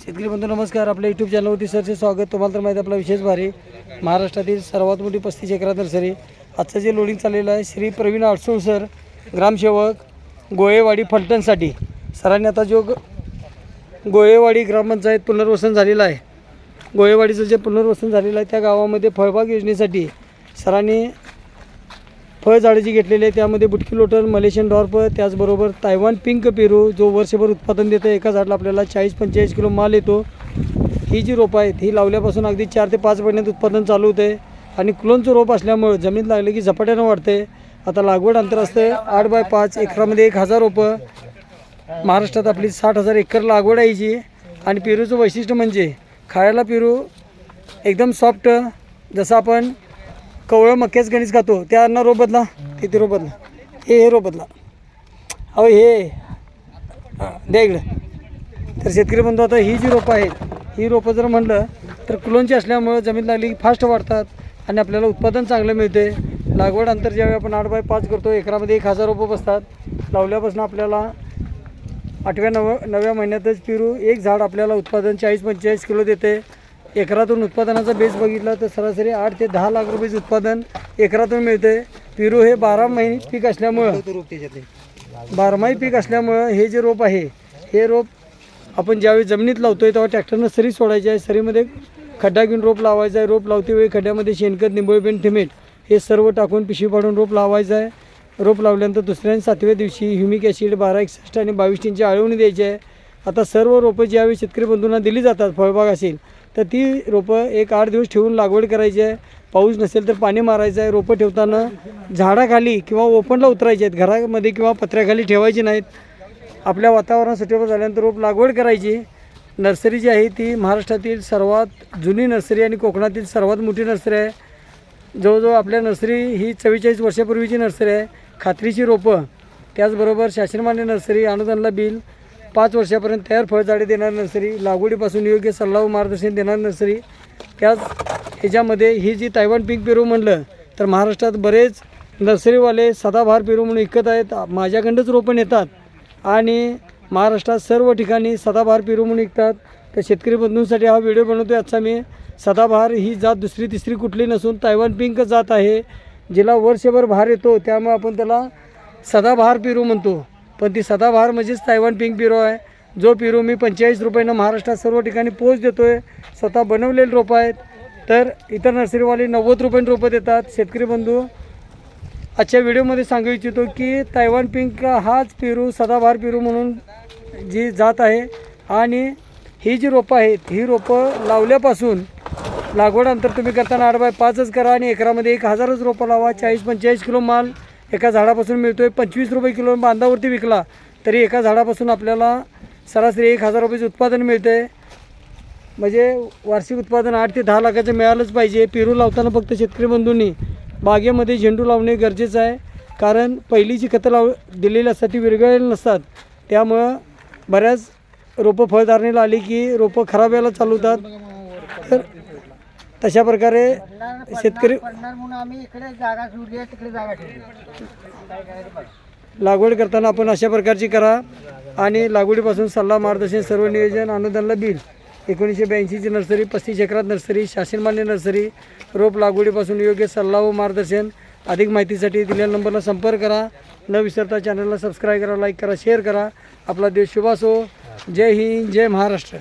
शेतकरी बंधू नमस्कार. आपल्या यूट्यूब चॅनलवरती सरचे स्वागत. तुम्हाला तर माहिती आपला विशेष भारी. महाराष्ट्रातील सर्वात मोठी पस्तीस एकरा नर्सरी. आजचं जे लोडिंग चाललेलं आहे श्री प्रवीण आडसूळ सर ग्रामसेवक गोळेवाडी फलटणसाठी. सरांनी आता जो ग- गोळेवाडी ग्रामपंचायत पुनर्वसन झालेलं आहे. गोळेवाडीचं जे पुनर्वसन झालेलं आहे त्या गावामध्ये फळबाग योजनेसाठी सरांनी फळझाडे घेतलेली आहे. त्यामध्ये बुटकी लोटर मलेशियन डॉर्प त्याचबरोबर तायवान पिंक पेरू जो वर्षभर उत्पादन देतं एका झाडला आपल्याला चाळीस पंचेचाळीस किलो माल येतो. ही जी रोपं आहेत ही लावल्यापासून अगदी चार ते पाच महिन्यात उत्पादन चालू होते. आणि क्लोनचं रोप असल्यामुळं जमीन लागले की झपाट्यानं वाढते. आता लागवड अंतर असतं आठ बाय पाच एकरामध्ये एक हजार रोपं. महाराष्ट्रात आपली साठ हजार एकर लागवड आहे जी आणि पेरूचं वैशिष्ट्य म्हणजे खायला पेरू एकदम सॉफ्ट जसं आपण कवळं मक्याच गणित खातो. त्यांना रोबदला ते तिथे रोबदला हे हे रोबदला अहो हे. द्या इकडं. तर शेतकरी बंधू आता ही जी रोपं आहेत ही रोपं जर म्हणलं तर कुलोंची असल्यामुळं जमीन लागली की फास्ट वाढतात आणि आपल्याला उत्पादन चांगलं मिळते लागवड अंतर ज्यावेळी आपण आठ बाय पाच करतो एकरामध्ये एक हजार रोपं बसतात. लावल्यापासून आपल्याला आठव्या नव नव्या महिन्यातच पिरू एक झाड आपल्याला उत्पादन चाळीस पंचेचाळीस किलो देते एकरातून उत्पादनाचा बेस बघितला तर सरासरी आठ ते दहा लाख रुपयेचं उत्पादन एकरातून मिळते पेरू हे बारा महिने पीक असल्यामुळं बारमाही पीक असल्यामुळं हे जे रोप आहे हे रोप आपण ज्यावेळी जमिनीत लावतो आहे तेव्हा ट्रॅक्टरनं सरी सोडायची आहे. सरीमध्ये खड्डा घेऊन रोप लावायचा आहे. रोप लावते वेळी खड्ड्यामध्ये शेणखत निंबळपेन थिमेट हे सर्व टाकून पिशवी पाडून रोप लावायचं आहे. रोप लावल्यानंतर दुसऱ्या आणि सातव्या दिवशी ह्युमिक ॲसिड बारा एकसष्ट आणि बावीस टीनची आळवणी द्यायची आहे. आता सर्व रोपं ज्यावेळी शेतकरी बंधूंना दिली जातात फळबाग असेल तर ती रोपं एक आठ दिवस ठेवून लागवड करायची आहे. पाऊस नसेल तर पाणी मारायचं आहे. रोपं ठेवताना झाडाखाली किंवा ओपनला उतरायचे आहेत. घरामध्ये किंवा पत्र्याखाली ठेवायची नाहीत. आपल्या वातावरण सुटेबल झाल्यानंतर रोप लागवड करायची. नर्सरी जी आहे ती महाराष्ट्रातील सर्वात जुनी नर्सरी आणि कोकणातील सर्वात मोठी नर्सरी आहे. जवळजवळ आपल्या नर्सरी ही चव्वेचाळीस वर्षापूर्वीची नर्सरी आहे. खात्रीची रोपं त्याचबरोबर शासनमान्य नर्सरी अनुदानला बिल पाच वर्षापर्यंत तयार फळझाडे देणार नर्सरी लागवडीपासून योग्य सल्ला व मार्गदर्शन देणार नर्सरी. त्याच ह्याच्यामध्ये ही जी तायवान पीक पेरू म्हणलं तर महाराष्ट्रात बरेच नर्सरीवाले सदाभार पेरू म्हणून विकत आहेत. माझ्याकडंच रोपण येतात आणि महाराष्ट्रात सर्व ठिकाणी सदाभार पेरू म्हणून विकतात. तर शेतकरी बंधूंसाठी हा व्हिडिओ बनवतो आजचा मी सदाबहार ही जात दुसरी तिसरी कुठली नसून तायवान पिंक जात आहे. जिला वर्षभर भार येतो त्यामुळे आपण त्याला सदाबहार पेरू म्हणतो. पण ती सदाबहार म्हणजेच तायवान पिंक पिरो आहे. जो पेरू मी पंचेचाळीस रुपयानं महाराष्ट्रात सर्व ठिकाणी पोच देतो आहे स्वतः बनवलेले रोपं आहेत. तर इतर नर्सरीवाले नव्वद रुपयाने रोपं देतात. शेतकरी बंधू आजच्या व्हिडिओमध्ये सांगू इच्छितो की तायवान पिंक हाच पेरू सदाबहार पेरू म्हणून जी जात आहे. आणि ही जी रोपं आहेत ही रोपं लावल्यापासून लागवड अंतर तुम्ही करताना आठ बाय पाचच करा आणि एकरामध्ये एक हजारच रोपं लावा. चाळीस पंचेचाळीस किलो माल एका झाडापासून मिळतो आहे पंचवीस रुपये किलो बांधावरती विकला तरी एका झाडापासून आपल्याला सरासरी एक हजार रुपयेचं उत्पादन मिळते म्हणजे वार्षिक उत्पादन आठ ते दहा लाखाचं मिळालंच पाहिजे. पेरू लावताना फक्त शेतकरी बंधूंनी बागेमध्ये झेंडू लावणे गरजेचं आहे. कारण पहिली जी खतं लाव दिलेली असतात ती विरघळलेली नसतात. त्यामुळं बऱ्याच रोपं फळधारणेला आली की रोपं खराब यायला चालू होतात. तर तशा प्रकारे शेतकरी. लागवड करताना आपण अशा प्रकारची करा आणि लागवडीपासून सल्ला मार्गदर्शन सर्व नियोजन अनुदानला बिल एकोणीसशे ब्याऐंशीची नर्सरी पस्तीस एकरात नर्सरी शासनमान्य नर्सरी रोप लागवडीपासून योग्य सल्ला व मार्गदर्शन अधिक माहितीसाठी दिलेल्या नंबरला संपर्क करा. न विसरता चॅनलला सबस्क्राईब करा लाईक करा शेअर करा. आपला देश शुभास हो जय हिंद जय महाराष्ट्र.